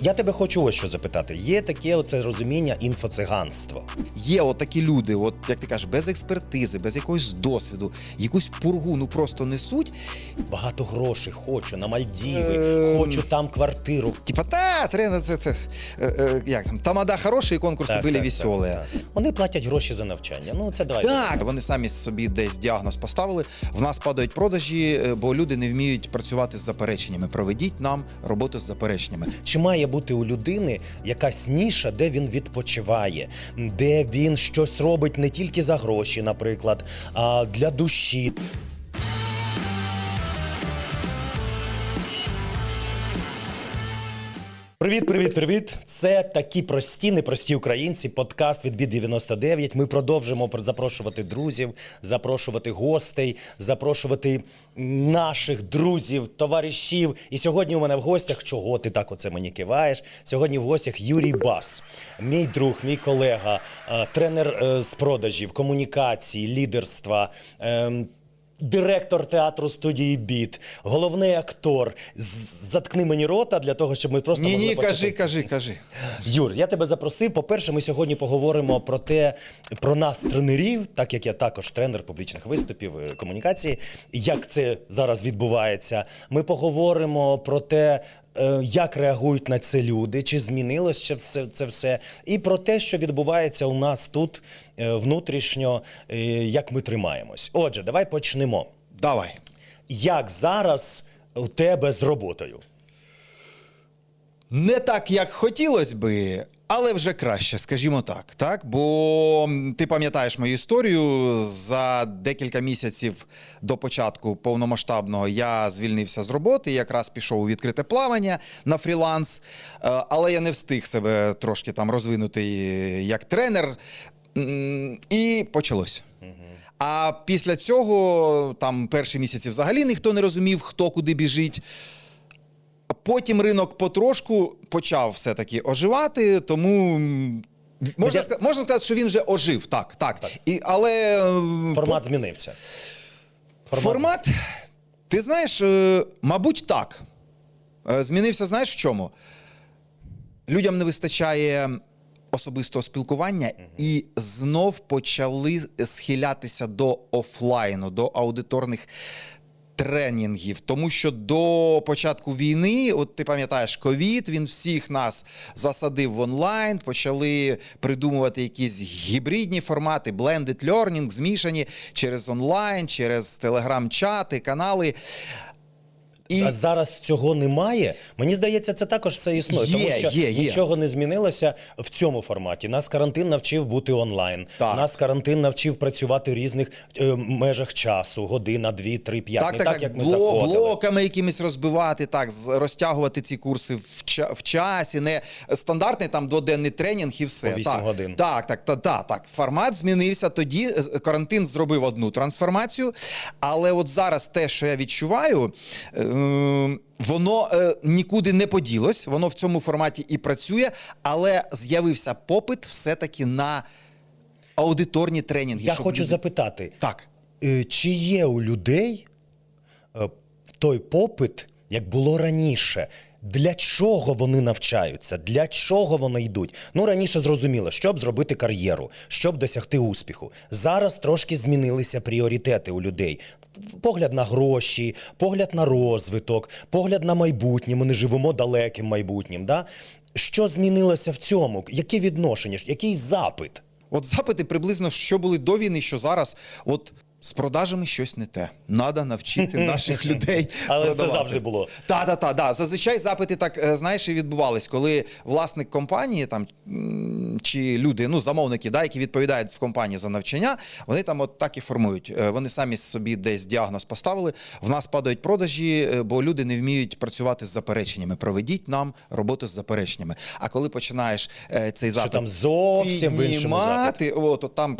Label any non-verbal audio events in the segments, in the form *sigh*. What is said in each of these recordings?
Я тебе хочу ось що запитати. Є таке оце розуміння інфоциганство. Є отакі люди, от як ти кажеш, без експертизи, без якогось досвіду, якусь пургу ну просто несуть. Багато грошей хочу на Мальдіви, Ем. хочу там квартиру. Типа, та, тренер, це, це е, е, як там, тамада хороші, конкурси Так, були так, веселі. так, так. Вони платять гроші за навчання. Ну це давай. Так, вони самі собі десь діагноз поставили. В нас падають продажі, е, бо люди не вміють працювати з запереченнями. Проведіть нам роботу з запереченнями. Чи має бути у людини якась ніша, де він відпочиває, де він щось робить не тільки за гроші, наприклад, а для душі? Привіт, привіт, привіт! Це такі прості, непрості українці. Подкаст від бід 99 Ми продовжимо пр- запрошувати друзів, запрошувати гостей, запрошувати наших друзів, товаришів. І сьогодні у мене в гостях, чого ти так оце мені киваєш? Сьогодні в гостях Юрій Бас, мій друг, мій колега, е, тренер е, з продажів, комунікації, лідерства. Директор театру студії Біт, головний актор. Заткни мені рота для того, щоб ми просто Ні, ні, почати. кажи, кажи, кажи. Юр, я тебе запросив. По-перше, ми сьогодні поговоримо про те, про нас, тренерів, так як я також тренер публічних виступів е, комунікації, як це зараз відбувається. Ми поговоримо про те, як реагують на це люди, чи змінилось ще все це все, і про те, що відбувається у нас тут е, внутрішньо, е, як ми тримаємось. Отже, давай почнемо. Давай. Як зараз у тебе з роботою? Не так, як хотілося би, але вже краще, скажімо так. так? Бо ти пам'ятаєш мою історію. За декілька місяців до початку повномасштабного я звільнився з роботи, якраз пішов у відкрите плавання на фріланс, Е, але я не встиг себе трошки там розвинути е, як тренер. І почалось. А після цього, там перші місяці взагалі ніхто не розумів, хто куди біжить. Потім ринок потрошку почав все-таки оживати, тому. Можна, Я- можна сказати, що він вже ожив, так, так. І, але е, Формат змінився. формат, ти знаєш, е, мабуть, так. Е, Змінився, знаєш в чому? Людям не вистачає особистого спілкування і знов почали схилятися до офлайну, до аудиторних тренінгів. Тому що до початку війни, от ти пам'ятаєш, ковід, він всіх нас засадив в онлайн, почали придумувати якісь гібридні формати, blended learning, змішані через онлайн, через телеграм-чати, канали. І А зараз цього немає. Мені здається, це також все існує, Є, тому що є, є. нічого не змінилося в цьому форматі. Нас карантин навчив бути онлайн. Так. Нас карантин навчив працювати в різних е, межах часу: година, дві, три, п'ять. Так, не так, так, так, як ми бло- заходили. блоками якимись розбивати, так, розтягувати ці курси в, ча- в часі, не стандартний там дводенний тренінг і все. По вісім так, годин. Так, так, так, так, так. Формат змінився. Тоді е, карантин зробив одну трансформацію. Але от зараз те, що я відчуваю, е, воно е, нікуди не поділось, воно в цьому форматі і працює, але з'явився попит все-таки на аудиторні тренінги. Я хочу люди- запитати, Так. е, чи є у людей е, той попит, як було раніше? Для чого вони навчаються? Для чого вони йдуть? Ну раніше зрозуміло, щоб зробити кар'єру, щоб досягти успіху. Зараз трошки змінилися пріоритети у людей. Погляд на гроші, погляд на розвиток, погляд на майбутнє. Ми не живемо далеким майбутнім. Да? Що змінилося в цьому? Яке відношення? Який запит? От запити приблизно, що були до війни, що зараз. От з продажами щось не те. Надо навчити *laughs* наших людей. Але це завжди було. Та, та, та, да. Зазвичай запити так е, знаєш і відбувались, коли власник компанії там чи люди, ну замовники, да, які відповідають в компанії за навчання, вони там от так і формують. Е, Вони самі собі десь діагноз поставили. В нас падають продажі, е, бо люди не вміють працювати з запереченнями. Проведіть нам роботу з запереченнями. А коли починаєш цей запит Що там зовсім в іншому запит. піднімати, от, от там.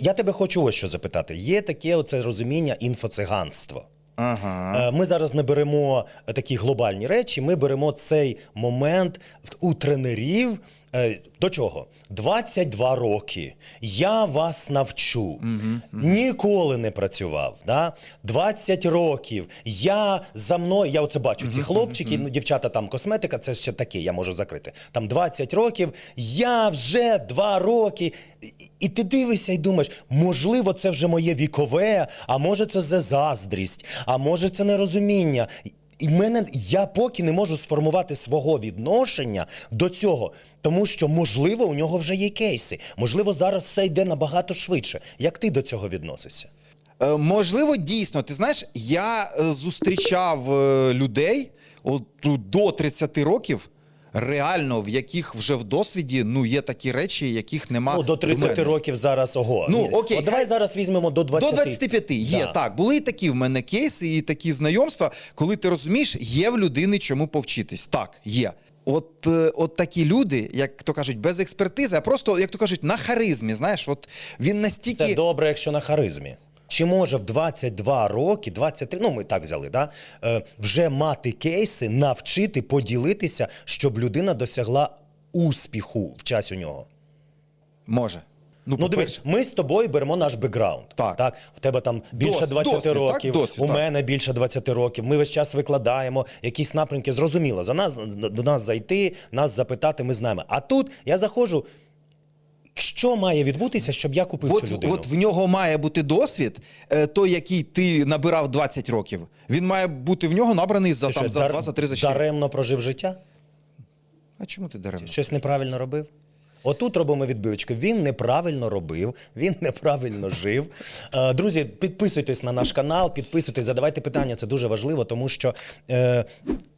Я тебе хочу ось що запитати. Є таке оце розуміння інфоциганства. Ага. Е, Ми зараз не беремо такі глобальні речі, ми беремо цей момент у тренерів До чого? 22 роки. Я вас навчу. Ніколи не працював. Да? 20 років. Я за мною, я оце бачу, ці хлопчики, ну, дівчата там косметика, це ще таке, я можу закрити. Там 20 років, я вже 2 роки. І- І ти дивишся і думаєш, можливо, це вже моє вікове, а може це за заздрість, а може це нерозуміння. І мене я поки не можу сформувати свого відношення до цього, тому що можливо у нього вже є кейси. Можливо, зараз все йде набагато швидше. Як ти до цього відносишся? Е, Можливо, дійсно, ти знаєш, я е, зустрічав е, людей от, ну, до 30 років, реально, в яких вже в досвіді ну, є такі речі, яких нема. Ну, до в 30 мене. років зараз ого. Ну, окей, От давай зараз візьмемо до 20. До 25 є Да. так. Були і такі в мене кейси, і такі знайомства, коли ти розумієш, є в людини чому повчитись. Так, є. От, е, от такі люди, як то кажуть, без експертизи, а просто, як то кажуть, на харизмі. Знаєш, от він настільки. Це добре, якщо на харизмі. Чи може в 22 роки, 23, ну ми так взяли, да? е, вже мати кейси, навчити, поділитися, щоб людина досягла успіху в час у нього? Може. Ну, по-перше, дивись, ми з тобою беремо наш бекграунд. Так. так? В тебе там більше Досвід, 20 досвід, так? років, Досвід, у так. мене більше 20 років. Ми весь час викладаємо якісь напрямки. Зрозуміло, за нас до нас зайти, нас запитати, ми знаємо. А тут я заходжу. Що має відбутися, щоб я купив От, цю людину? от в нього має бути досвід, е, той, який ти набирав 20 років. Він має бути в нього набраний за, Ти там, що, за дар- 2, за 3, за 4. даремно прожив життя? А чому ти даремно? Щось неправильно робив? Отут робимо відбивочку. Він неправильно робив, він неправильно жив. Е, Друзі, підписуйтесь на наш канал, підписуйтесь, задавайте питання. Це дуже важливо, тому що е,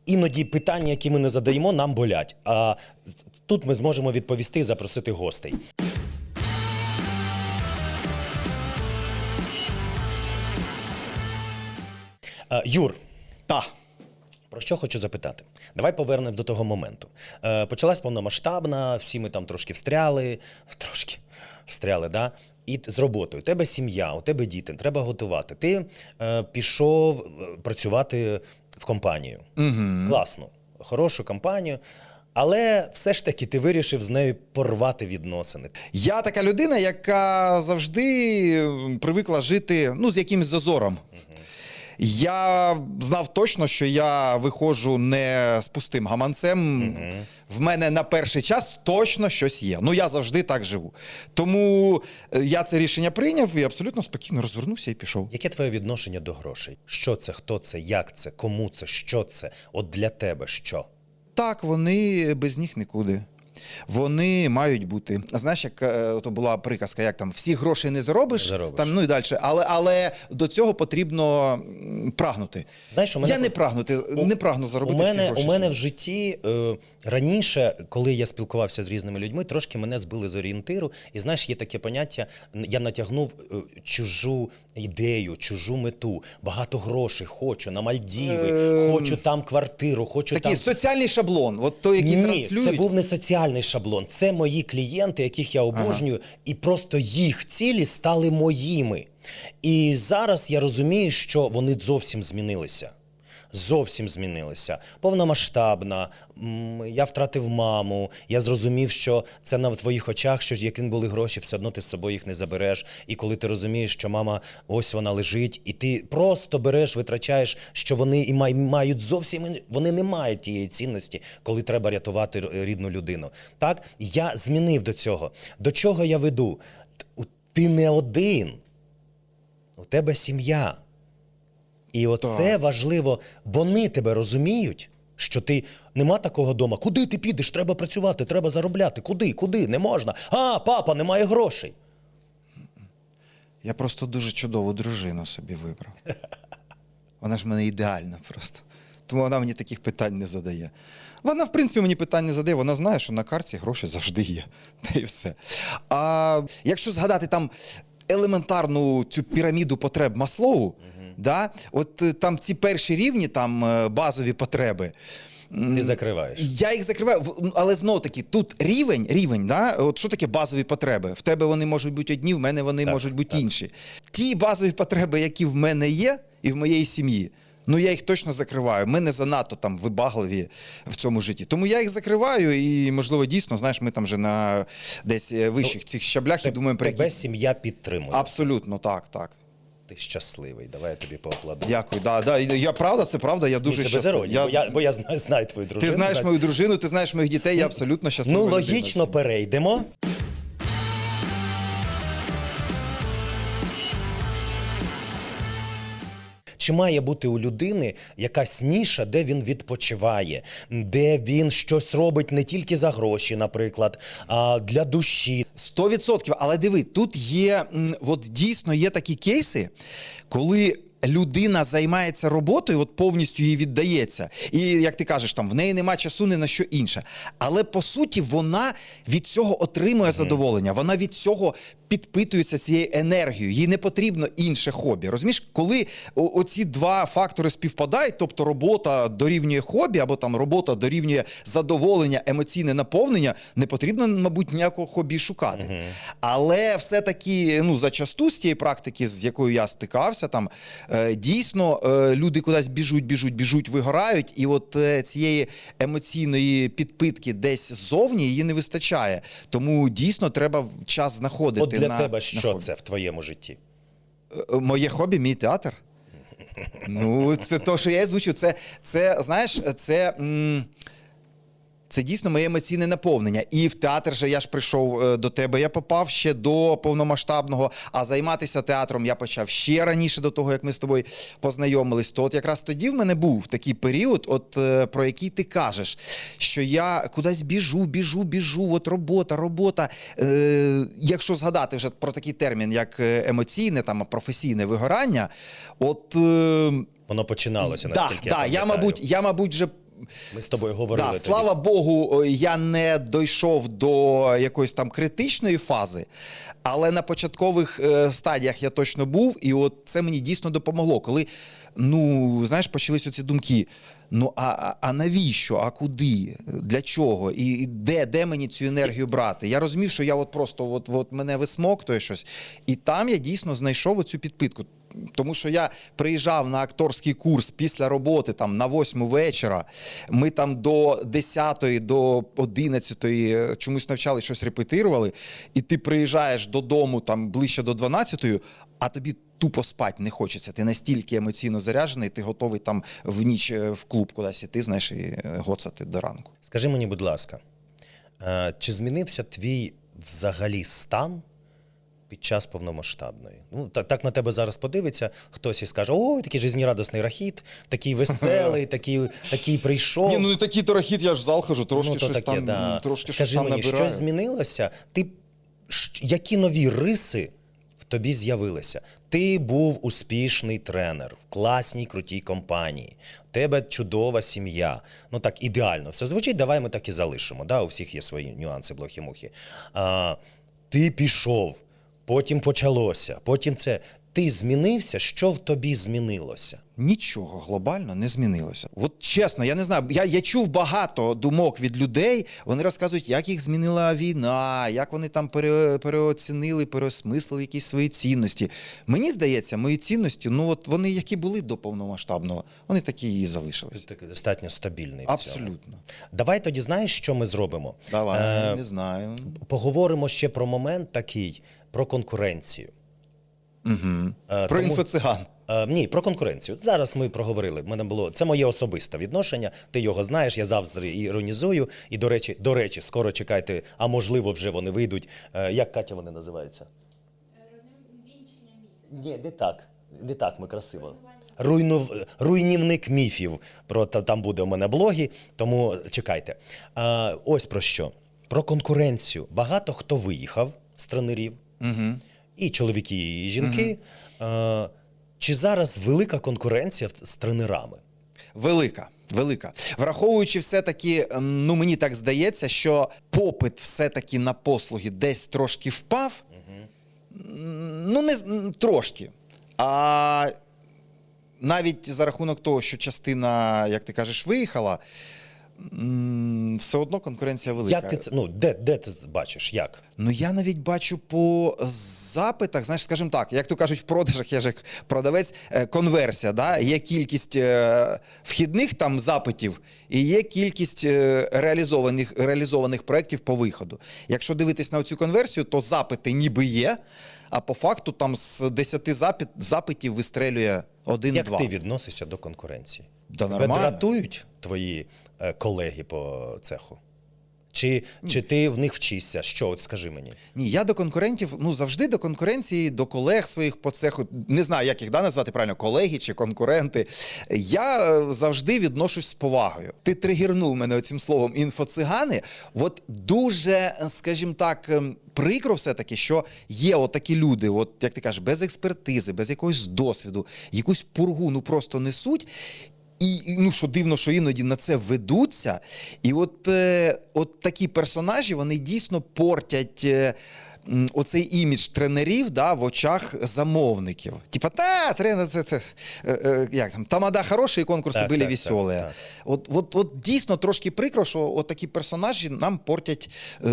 іноді питання, які ми не задаємо, нам болять. А тут ми зможемо відповісти і запросити гостей. Е, Юр, Та. Про що хочу запитати? Давай повернемо до того моменту. Е, почалась повномасштабна, всі ми там трошки встряли, трошки встряли, да? І з роботою. У тебе сім'я, у тебе діти, треба готувати. Ти е, пішов е, працювати в компанію. Угу. Класно, хорошу компанію. Але все ж таки ти вирішив з нею порвати відносини. Я така людина, яка завжди привикла жити ну, з якимось зазором. Я знав точно, що я виходжу не з пустим гаманцем. В мене на перший час точно щось є. Ну я завжди так живу. Тому е, я це рішення прийняв і абсолютно спокійно розвернувся і пішов. Яке твоє відношення до грошей? Що це, хто це, як це, кому це, що це? От для тебе що? Так, вони без них нікуди. Вони мають бути. Знаєш, як е, то була приказка, як там всі гроші не заробиш, Не заробиш. там ну і далі. Але, але до цього потрібно прагнути. Знаєш, у мене я не прагнути, не прагну заробити у мене, всі гроші. у мене в житті е, раніше, коли я спілкувався з різними людьми, трошки мене збили з орієнтиру. І знаєш, є таке поняття: я натягнув е, чужу ідею, чужу мету, багато грошей хочу на Мальдіви, хочу там квартиру, хочу Такий там. соціальний шаблон, от той, який Ні, транслюють. це був не соціальний шаблон. Це мої клієнти, яких я обожнюю, і просто їх цілі стали моїми. І зараз я розумію, що вони зовсім змінилися. Зовсім змінилися. Повномасштабна. Я втратив маму. Я зрозумів, що це на твоїх очах, що яким були гроші, все одно ти з собою їх не забереш. І коли ти розумієш, що мама ось вона лежить, і ти просто береш, витрачаєш, що вони і мають зовсім вони не мають тієї цінності, коли треба рятувати рідну людину. Так я змінив до цього. До чого я веду? Ти не один. У тебе сім'я. І оце Так. важливо. Вони тебе розуміють, що ти нема такого дома. Куди ти підеш? Треба працювати, треба заробляти. Куди? Куди? Не можна. А, папа, немає грошей. Я просто дуже чудову дружину собі вибрав. *laughs* Вона ж мене ідеальна просто. Тому вона мені таких питань не задає. Вона, в принципі, мені питань не задає, вона знає, що на карті гроші завжди є. *laughs* Та й все. А якщо згадати там елементарну цю піраміду потреб Маслоу, да, от е, там ці перші рівні, там е, базові потреби. Ти закриваєш. Я їх закриваю, але знову таки, тут рівень, рівень, да? от що таке базові потреби? В тебе вони можуть бути одні, в мене вони Так, можуть бути інші. Ті базові потреби, які в мене є, і в моєї сім'ї, Ну, я їх точно закриваю. Ми не занадто там вибагливі в цьому житті. Тому я їх закриваю, і, можливо, дійсно, знаєш, ми там вже на десь е, вищих цих щаблях і думаємо про Тебе якісь. сім'я підтримує. Абсолютно, так, так. Ти щасливий. Давай я тобі поаплодую. Дякую. Да, да. Я правда, це правда, я дуже Ні, це без щасливий. Я- бо я, бо я знаю, знаю твою дружину. Ти знаєш мою дружину, ти знаєш моїх дітей, я абсолютно щасливий. Ну, логічно перейдемо. Чи має бути у людини якась ніша, де він відпочиває, де він щось робить не тільки за гроші, наприклад, а для душі? Сто відсотків. Але диви, тут є от дійсно є такі кейси, коли. Людина займається роботою, от повністю їй віддається. І як ти кажеш, там в неї нема часу ні на що інше. Але по суті, вона від цього отримує задоволення. Вона від цього підпитується цією енергією. Їй не потрібно інше хобі. Розумієш, коли оці два фактори співпадають, тобто робота дорівнює хобі, або там робота дорівнює задоволення, емоційне наповнення, не потрібно, мабуть, ніякого хобі шукати. Але все-таки, ну, зачасту з тієї практики, з якою я стикався, там е, дійсно е, люди кудись біжуть, біжуть, біжуть, вигорають, і от е, цієї емоційної підпитки десь ззовні її не вистачає. Тому дійсно треба час знаходити. От для на, тебе на що хобі. це в твоєму житті? Е, Моє хобі, мій театр. *laughs* Ну, це то, що я звучу. Це, це знаєш, це. м, Це дійсно моє емоційне наповнення. І в театр же я ж прийшов е, до тебе. Я попав ще до повномасштабного, а займатися театром я почав ще раніше до того, як ми з тобою познайомились. То от якраз тоді в мене був такий період, от е, про який ти кажеш, що я кудись біжу, біжу, біжу. От робота, робота. Е, якщо згадати вже про такий термін, як е, емоційне там професійне вигорання, от е, Воно починалося наскільки да, я я, мабуть, я, мабуть, же. Ми з тобою говорили Да, слава Богу, я не дійшов до якоїсь там критичної фази, але на початкових е, стадіях я точно був, і от це мені дійсно допомогло. Коли ну знаєш, почалися ці думки. Ну а, а, навіщо? А куди? Для чого? І де, де мені цю енергію брати? Я розумів, що я от просто от, от мене висмоктує щось, і там я дійсно знайшов оцю підпитку. Тому що я приїжджав на акторський курс після роботи там на 8 вечора. Ми там до 10 до 11 чомусь навчали щось репетирували, і ти приїжджаєш додому там ближче до 12, а тобі тупо спати не хочеться. Ти настільки емоційно заряджений, ти готовий там в ніч е, в клуб кудись іти, знаєш, і е, гоцати до ранку. Скажи мені, будь ласка, е, чи змінився твій взагалі стан під час повномасштабної? Ну, так, так на тебе зараз подивиться, хтось і скаже: ой, такий жизнерадісний рахіт, такий веселий, *laughs* такий, такий прийшов. Ні, ну не такий торохіт, я ж в зал хожу, трошки Ну, то щось таке, там, да. трошки Скажи щось там мені, набираю. щось змінилося? Ти які нові риси в тобі з'явилися? Ти був успішний тренер в класній крутій компанії. У тебе чудова сім'я. Ну так ідеально все звучить. Давай ми так і залишимо. Да? У всіх є свої нюанси, блохи-мухи. А, ти пішов, потім почалося, потім це. Ти змінився? Що в тобі змінилося? Нічого глобально не змінилося. От чесно, я не знаю. Я, я чув багато думок від людей. Вони розказують, як їх змінила війна, як вони там пере, переоцінили, переосмислили якісь свої цінності. Мені здається, мої цінності, ну от вони які були до повномасштабного, вони такі і залишились. Такий достатньо стабільний. Абсолютно. Давай тоді знаєш, що ми зробимо? Давай, Е, не знаю. Поговоримо ще про момент такий, про конкуренцію. Угу. Про тому- інфоциган. Е, ні, про конкуренцію. Зараз ми проговорили. В мене було це моє особисте відношення. Ти його знаєш. Я завжди іронізую. І до речі, до речі, скоро чекайте, а можливо, вже вони вийдуть. Е, як Катя вони називаються? Ні, не так. Не так ми красиво. Руйнув... Руйнівник міфів. Про та- там буде у мене блоги, тому чекайте. Ось про що. Про конкуренцію. Багато хто виїхав з тренерів, Угу. і чоловіки, і жінки. А, чи зараз велика конкуренція з тренерами? Велика, велика. Враховуючи все-таки, ем, ну мені так здається, що попит все-таки на послуги десь трошки впав. М, Ну, не трошки. А навіть за рахунок того, що частина, як ти кажеш, виїхала. Все одно конкуренція велика. Як ти це ну де, де ти бачиш? Як? Ну я навіть бачу по запитах, знаєш, скажімо так, як то кажуть, в продажах я ж як продавець, е, конверсія. Да? Є кількість е, вхідних там запитів і є кількість е, реалізованих, реалізованих проєктів по виходу. Якщо дивитись на цю конверсію, то запити ніби є, а по факту там з 10 запит, запитів вистрелює один-два. Як ти відносишся до конкуренції? Да Тебе нормально. дратують твої е, колеги по цеху? Чи, чи ти в них вчишся? Що? От скажи мені. Ні, я до конкурентів, ну завжди до конкуренції, до колег своїх по цеху. Не знаю, як їх да, назвати правильно, колеги чи конкуренти. Я е, завжди відношусь з повагою. Ти тригернув мене цим словом інфоцигани. От дуже, скажімо так, ем, прикро все-таки, що є отакі люди, от як ти кажеш, без експертизи, без якогось досвіду, якусь пургу ну просто несуть. І ну що дивно, що іноді на це ведуться. І от, е, от такі персонажі вони дійсно портять. Е, Оцей імідж тренерів да, в очах замовників. Типа, та, тренер, це, це е, е, як там, тамада хороші, і конкурси Так, були так, веселі. так, так. От, от, от дійсно трошки прикро, що от такі персонажі нам портять е,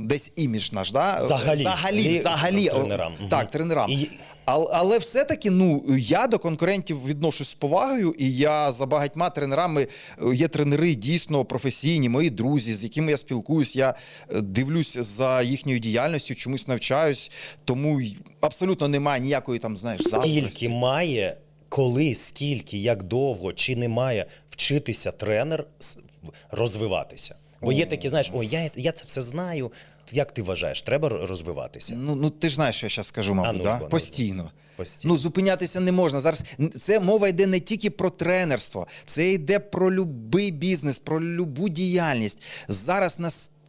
десь імідж наш. Да? Взагалі. взагалі, І взагалі. тренерам. Так, тренерам. І- Але, але все-таки ну, я до конкурентів відношусь з повагою, і я за багатьма тренерами е, є тренери дійсно професійні, мої друзі, з якими я спілкуюсь. Я е, дивлюсь за їхньою діяльністю, чомусь навчаюсь, тому й абсолютно немає ніякої там, знаєш, заздрості. Скільки має, коли, скільки, як довго, чи не має вчитися тренер с- розвиватися? Бо є такі, знаєш, ой, я, я це все знаю. Як ти вважаєш, треба розвиватися? Ну, ну ти ж знаєш, що я зараз скажу, мабуть, ну, да? ж бо, ну, постійно. Постійно. Ну, зупинятися не можна. Зараз н- це мова йде не тільки про тренерство, це йде про будь-який бізнес, про будь-яку діяльність. Зараз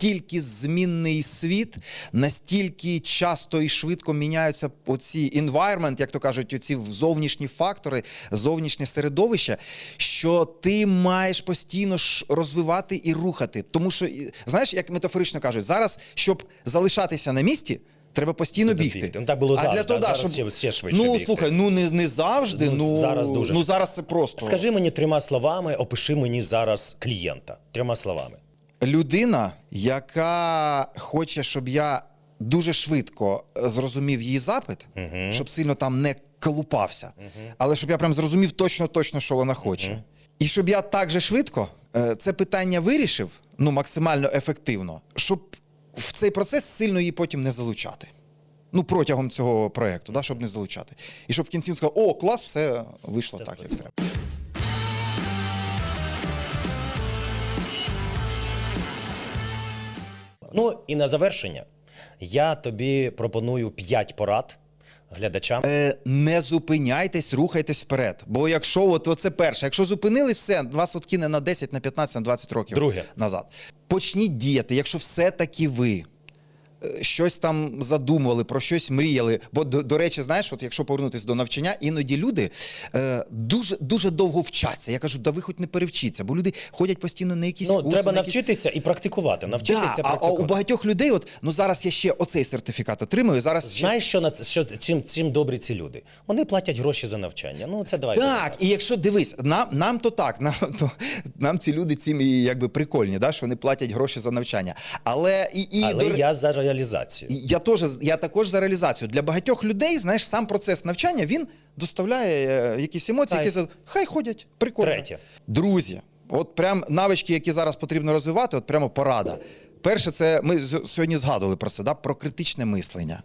настільки змінний світ, настільки часто і швидко міняються оці environment, як то кажуть, оці зовнішні фактори, зовнішнє середовище, що ти маєш постійно ж розвивати і рухати. Тому що, знаєш, як метафорично кажуть, зараз, щоб залишатися на місці. Треба постійно бігти. бігти. Ну, так було а завжди, для того, а зараз щоб... ще- ще швидше Ну, бігти. слухай, ну не, не завжди. Ну, Ну, зараз дуже. Ну зараз це просто. Скажи мені трьома словами, опиши мені зараз клієнта. Трьома словами. Людина, яка хоче, щоб я дуже швидко е, зрозумів її запит, щоб сильно там не колупався, але щоб я прям зрозумів точно, точно, що вона хоче. І щоб я так же швидко е, це питання вирішив, ну максимально ефективно, щоб в цей процес сильно її потім не залучати. Ну, протягом цього проєкту, да, щоб не залучати. І щоб в кінці він сказав, о, клас, все вийшло так, як треба. Ну і на завершення я тобі пропоную п'ять порад глядачам. Е, не зупиняйтесь, рухайтесь вперед. Бо якщо от, от це перше, якщо зупинились, все, вас от кине на 10, на 15, на 20 років Друге. назад. Почніть діяти, якщо все-таки ви. Щось там задумували, про щось мріяли. Бо, до, до речі, знаєш, от якщо повернутися до навчання, іноді люди е, дуже, дуже довго вчаться. Я кажу, да ви хоч не перевчіться, бо люди ходять постійно на якісь Ну, курси. треба на якісь... навчитися і практикувати. Навчитися Да, а, а у практикувати. багатьох людей, от ну зараз я ще оцей сертифікат отримую. Зараз ще Знаєш, що на це- що чим, чим добрі ці люди? Вони платять гроші за навчання. Ну це давай. Так, і якщо дивись, нам, нам то так, нам, *laughs* то, нам ці люди цим і якби прикольні, да, що вони платять гроші за навчання. Але і, і Але до- я за реалізацію. я теж я також за реалізацію. Для багатьох людей, знаєш, сам процес навчання він доставляє е, якісь емоції, Хай. які хай ходять. Прикольно. Третє. Друзі, от прям навички, які зараз потрібно розвивати, от прямо порада. Перше, це ми сьогодні згадували про це, да, про критичне мислення.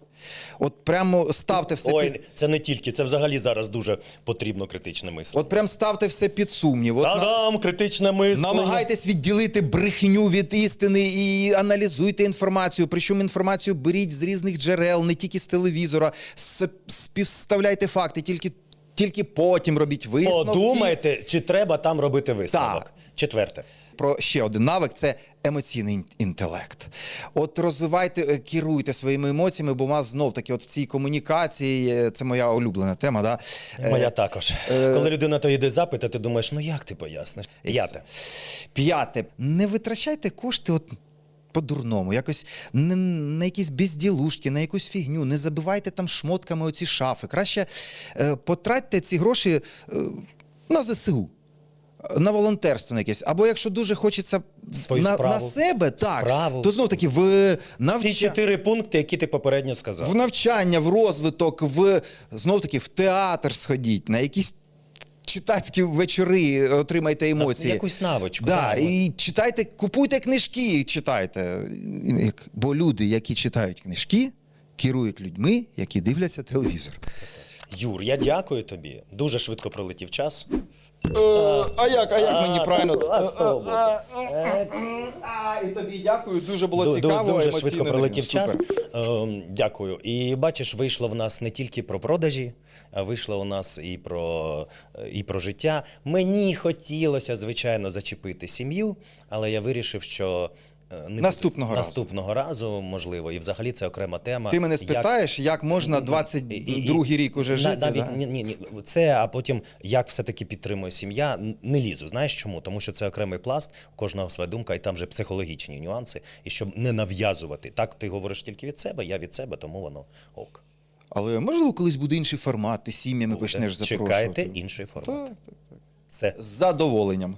От прямо ставте все під... Це не тільки, це взагалі зараз дуже потрібно критичне мислення. От прям ставте все під сумнів. От Та-дам, критичне мислення. Намагайтесь відділити брехню від істини і аналізуйте інформацію. Причому інформацію беріть з різних джерел, не тільки з телевізора. Співставляйте факти, тільки, тільки потім робіть висновки. Подумайте, чи треба там робити висновок. Так. Четверте. Про ще один навик це емоційний інтелект. От розвивайте, е, керуйте своїми емоціями, бо у вас знов таки, от в цій комунікації, е, це моя улюблена тема. Да? Е, Моя також. Коли людина то йде запити, ти думаєш, ну як ти поясниш? П'яте. П'яте. Не витрачайте кошти от по-дурному, якось не, на якісь безділушки, на якусь фігню. Не забивайте там шмотками оці шафи. Краще е, потратьте ці гроші е, на ЗСУ. На волонтерство на якесь. Або якщо дуже хочеться Свою на, справу. на себе, так, Справу. то знов таки в навча... Всі чотири пункти, які ти попередньо сказав. в навчання, в розвиток, в знов таки в театр сходіть, на якісь читацькі вечори, отримайте емоції. якусь навичку, Да, і читайте, купуйте книжки, читайте. Бо люди, які читають книжки, керують людьми, які дивляться телевізор. Юр, я дякую тобі. Дуже швидко пролетів час. а як, а як мені правильно? слава Богу. і тобі дякую, дуже було Ду- ду- цікаво. Дуже емоційно. швидко пролетів Супер. час. Ем, Дякую. І бачиш, вийшло в нас не тільки про продажі, а вийшло у нас і про, і про життя. Мені хотілося, звичайно, зачепити сім'ю, але я вирішив, що. Е, Не Наступного разу. наступного разу, можливо, і взагалі це окрема тема. Ти мене спитаєш, як можна 22-й рік уже жити? Навіть, да? ні, ні, ні, це, а потім як все-таки підтримує сім'я, не лізу. Знаєш чому? Тому що це окремий пласт, у кожного своя думка, і там вже психологічні нюанси, і щоб не нав'язувати. Так ти говориш тільки від себе, я від себе, тому воно ок. Але можливо, колись буде інший формат, ти сім'ями почнеш запрошувати. Чекайте інший формат. Так, так, так. Все. З задоволенням.